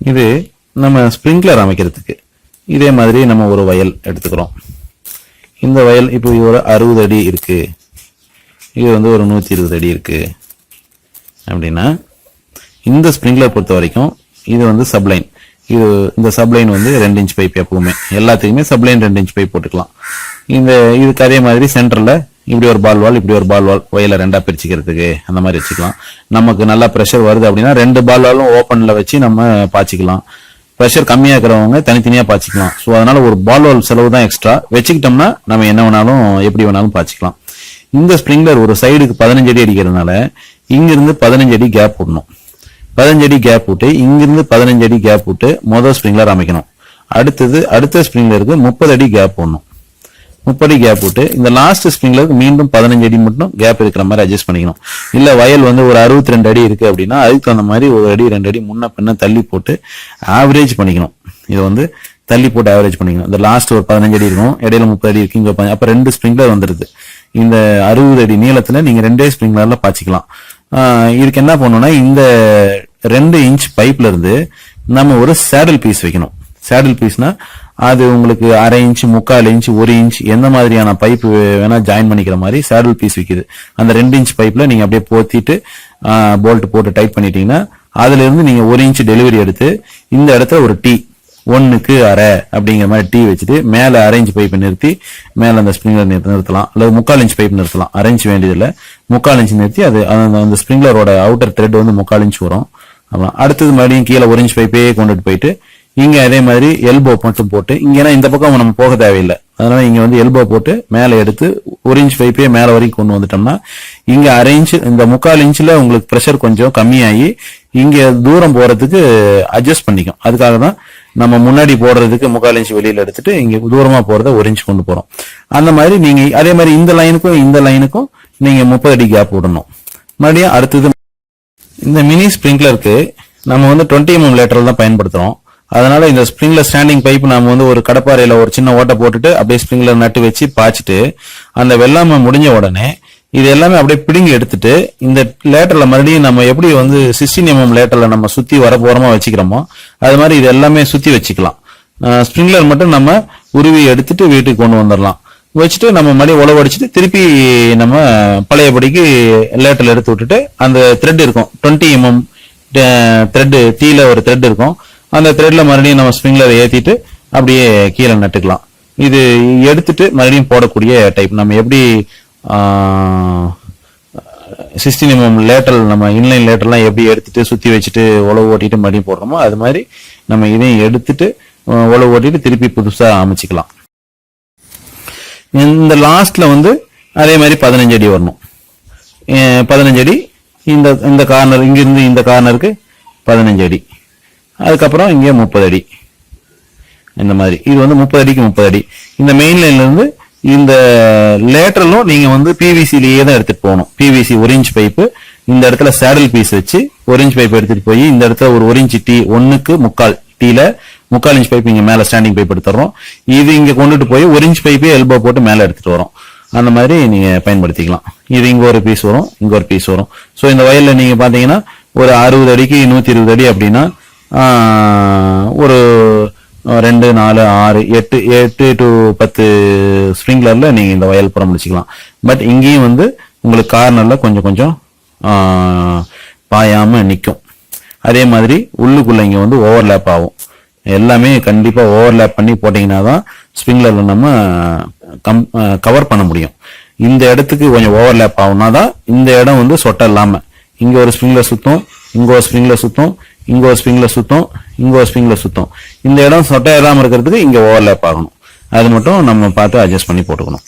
இது நம்ம ஸ்ப்ரிங்க்லர் அமைக்கிறதுக்கு. இதே மாதிரி நம்ம ஒரு வயல் எடுத்துக்கிறோம். இந்த வயல் இப்போ ஒரு அறுபது அடி இருக்குது இது வந்து ஒரு நூற்றி இருபது அடி இருக்குது அப்படின்னா இந்த ஸ்ப்ரிங்க்லர் பொறுத்த வரைக்கும் இது வந்து சப்ளைன் இது இந்த சப்ளைன் வந்து ரெண்டு இன்ச் பைப் எப்பவுமே. எல்லாத்துக்குமே சப்ளைன் ரெண்டு இன்ச் பைப் போட்டுக்கலாம். இந்த இதுக்கு அதே மாதிரி சென்டரில் இப்படி ஒரு பால் வால் இப்படி ஒரு பால் வால் வயல ரெண்டா பிரிச்சுக்கிறதுக்கு அந்த மாதிரி வச்சுக்கலாம். நமக்கு நல்லா ப்ரெஷர் வருது அப்படின்னா ரெண்டு பால் வாலும் ஓப்பன்ல வச்சு நம்ம பாய்ச்சிக்கலாம். ப்ரெஷர் கம்மியா இருக்கிறவங்க தனித்தனியா பாய்ச்சிக்கலாம். ஸோ அதனால ஒரு பால் வால் செலவு தான் எக்ஸ்ட்ரா வச்சுக்கிட்டோம்னா நம்ம என்ன வேணாலும் எப்படி வேணாலும் பாய்ச்சிக்கலாம். இந்த ஸ்ப்ரிங்லர் ஒரு சைடுக்கு பதினஞ்சு அடி அடிக்கிறதுனால இங்கிருந்து பதினஞ்சு அடி கேப் விடணும். பதினஞ்சு அடி கேப் விட்டு இங்கிருந்து பதினஞ்சு அடி கேப் விட்டு மொதல் ஸ்ப்ரிங்லர் அமைக்கணும். அடுத்தது அடுத்த ஸ்ப்ரிங்லருக்கு முப்பது அடி கேப் போடணும் முப்பது கேப் விட்டு இந்த லாஸ்ட் ஸ்ப்ரிங்லருக்கு மீண்டும் பதினஞ்சு அடி மட்டும் கேப் இருக்கிற மாதிரி அட்ஜஸ்ட் பண்ணிக்கணும். இல்ல வயல் வந்து ஒரு அறுபத்தி ரெண்டு அடி இருக்கு அப்படின்னா அதுக்கு தகுந்த மாதிரி ஒரு அடி ரெண்டு அடி முன்ன பின்ன தள்ளி போட்டு ஆவரேஜ் பண்ணிக்கணும். இதை வந்து தள்ளி போட்டு ஆவரேஜ் பண்ணிக்கணும். இந்த லாஸ்ட் ஒரு பதினஞ்சு அடி இருக்கும் இடையில முப்பது அடி இருக்கு இங்க அப்ப ரெண்டு ஸ்ப்ரிங்லர் வந்துருது. இந்த அறுபது அடி நீளத்துல நீங்க ரெண்டே ஸ்ப்ரிங்லர்ல பாய்ச்சிக்கலாம். இதுக்கு என்ன பண்ணணும்னா இந்த ரெண்டு இன்ச் பைப்ல இருந்து நம்ம ஒரு சேடல் பீஸ் வைக்கணும். சேடல் பீஸ்னா அது உங்களுக்கு அரை இன்ச் முக்கால் இன்ச் ஒரு இன்ச் எந்த மாதிரியான பைப் வேணா ஜாயின் பண்ணிக்கிற மாதிரி சேடல் பீஸ் விற்கிது அந்த ரெண்டு இன்ச் பைப்ல நீங்க அப்படியே போத்திட்டு போல்ட் போட்டு டைட் பண்ணிட்டீங்கன்னா அதுல இருந்து நீங்க ஒரு இன்ச் டெலிவரி எடுத்து இந்த இடத்துல ஒரு டீ ஒன்னுக்கு அரை அப்படிங்கிற மாதிரி டீ வச்சுட்டு மேல அரை இன்ச் பைப் நிறுத்தி மேல அந்த ஸ்ப்ரிங்லர் நிறுத்தலாம். அல்லது முக்கால் இன்ச் பைப் நிறுத்தலாம். அரை இன்ச் வேண்டியதில்லை. முக்கால் இன்ச் நிறுத்தி அது அந்த- அந்த ஸ்ப்ரிங்லரோட அவுட்டர் த்ரெட் வந்து முக்கால் இன்ச் வரும். அப்புறம் அடுத்தது மறுபடியும் கீழே ஒரு இன்ச் பைப்பே கொண்டுட்டு போயிட்டு இங்க அதே மாதிரி எல்போ மட்டும் போட்டு இங்க இந்த பக்கம் நம்ம போக தேவையில்லை. அதனால இங்க வந்து எல்போ போட்டு மேல எடுத்து ஒரு இன்ச் பைப்பே மேல வரைக்கும் கொண்டு வந்துட்டோம்னா இங்க அரை இன்ச் இந்த முக்கால் இன்ச்ல உங்களுக்கு ப்ரெஷர் கொஞ்சம் கம்மியாகி இங்க தூரம் போறதுக்கு அட்ஜஸ்ட் பண்ணிக்கும். அதுக்காக தான் நம்ம முன்னாடி போடுறதுக்கு முக்கால் இன்ச் வெளியில எடுத்துட்டு இங்க தூரமா போறத ஒரு இன்ச் கொண்டு போறோம். அந்த மாதிரி நீங்க அதே மாதிரி இந்த லைனுக்கும் இந்த லைனுக்கும் நீங்க முப்பது அடி கேப் விடணும். மறுபடியும் அடுத்தது இந்த மினி ஸ்ப்ரிங்க்லருக்கு நம்ம வந்து டுவெண்ட்டி எம்எம் mm லேட்டரல் தான் பயன்படுத்துறோம். அதனால இந்த ஸ்ப்ரிங்ல ஸ்டாண்டிங் பைப் நாம வந்து ஒரு கடப்பாறையில ஒரு சின்ன ஓட்டை போட்டுட்டு அப்படியே ஸ்ப்ரிங்ல நட்டு வச்சு பாய்ச்சிட்டு அந்த வெள்ளாமை முடிஞ்ச உடனே இது எல்லாமே அப்படியே பிடுங்கி எடுத்துட்டு இந்த லேட்டர்ல மறுபடியும் நம்ம எப்படி வந்து சிஸ்டின் எம்எம் லேட்டர்ல நம்ம சுத்தி வர போறோமா வச்சுக்கிறோமோ அது மாதிரி இது எல்லாமே சுத்தி வச்சுக்கலாம். ஸ்ப்ரிங்லர் மட்டும் நம்ம உருவி எடுத்துட்டு வீட்டுக்கு கொண்டு வந்துடலாம் வச்சுட்டு நம்ம மறுபடியும் உழவடிச்சிட்டு திருப்பி நம்ம பழையபடிக்கு லேட்டர்ல எடுத்து விட்டுட்டு அந்த த்ரெட் இருக்கும். டுவெண்ட்டி எம்எம் த்ரெட் தீல ஒரு த்ரெட் இருக்கும். அந்த த்ரெட்ல மறுபடியும் நம்ம ஸ்ப்ரிங்லரை ஏற்றிட்டு அப்படியே கீழே நட்டுக்கலாம். இது எடுத்துட்டு மறுபடியும் போடக்கூடிய டைப் நம்ம எப்படி சிக்ஸ்டின் எம்எம் லேட்டல் நம்ம இன்லைன் லேட்டர்லாம் எப்படி எடுத்துட்டு சுற்றி வச்சுட்டு உழவு ஓட்டிட்டு மறுபடியும் போடுறோமோ அது மாதிரி நம்ம இதையும் எடுத்துட்டு உழவு ஓட்டிட்டு திருப்பி புதுசாக அமைச்சிக்கலாம். இந்த லாஸ்ட்ல வந்து அதே மாதிரி பதினஞ்சு அடி வரணும். பதினஞ்சு அடி இந்த இந்த கார்னர் இங்கிருந்து இந்த கார்னருக்கு பதினஞ்சு அடி. அதுக்கப்புறம் இங்கே முப்பது அடி. இந்த மாதிரி. இது வந்து முப்பது அடிக்கு முப்பது அடி. இந்த மெயின் லைன்லேருந்து இந்த லேட்டரலும் நீங்கள் வந்து பிவிசிலேயே தான் எடுத்துகிட்டு போகணும். பிவிசி ஒரு இன்ச் பைப்பு இந்த இடத்துல சேடல் பீஸ் வச்சு ஒரு இன்ச் பைப் எடுத்துகிட்டு போய் இந்த இடத்துல ஒரு ஒரு இன்ச் டீ ஒன்றுக்கு முக்கால் டீல முக்கால் இன்ச் பைப் இங்கே மேலே ஸ்டாண்டிங் பைப் எடுத்துறோம் இது இங்கே கொண்டுட்டு போய் ஒரு இன்ச் பைப்பே எல்போ போட்டு மேலே எடுத்துகிட்டு வரோம். அந்த மாதிரி நீங்கள் பயன்படுத்திக்கலாம். இது இங்கே ஒரு பீஸ் வரும் இங்கே ஒரு பீஸ் வரும். ஸோ இந்த வயலில் நீங்கள் பார்த்தீங்கன்னா ஒரு அறுபது அடிக்கு நூற்றி இருபது அடி அப்படின்னா ஒரு ரெண்டு நாலு ஆறு எட்டு எட்டு டு பத்து ஸ்ப்ரிங்க்லரில் நீங்கள் இந்த வயல் புறம் முடிச்சுக்கலாம். பட் இங்கேயும் வந்து உங்களுக்கு கார்னரில் கொஞ்சம் கொஞ்சம் பாயாமல் நிற்கும் அதே மாதிரி உள்ளுக்குள்ள இங்கே வந்து ஓவர்லேப் ஆகும். எல்லாமே கண்டிப்பாக ஓவர்லேப் பண்ணி போட்டிங்கன்னா தான் ஸ்ப்ரிங்க்லரில் நம்ம கம் கவர் பண்ண முடியும். இந்த இடத்துக்கு கொஞ்சம் ஓவர்லேப் ஆகுனா தான் இந்த இடம் வந்து சொட்ட இல்லாமல் இங்கே ஒரு ஸ்ப்ரிங்கில் சுற்றும் இங்கே ஒரு ஸ்ப்ரிங்கில் சுற்றும் இங்கே ஒரு ஸ்ப்ரிங்கில் சுற்றும் இங்கே ஒரு ஸ்ப்ரிங்கில் சுற்றும் இந்த இடம் சொட்டை இல்லாமல் இருக்கிறதுக்கு இங்கே ஓவர்லேப் ஆகணும். அது மட்டும் நம்ம பார்த்து அட்ஜஸ்ட் பண்ணி போட்டுக்கணும்.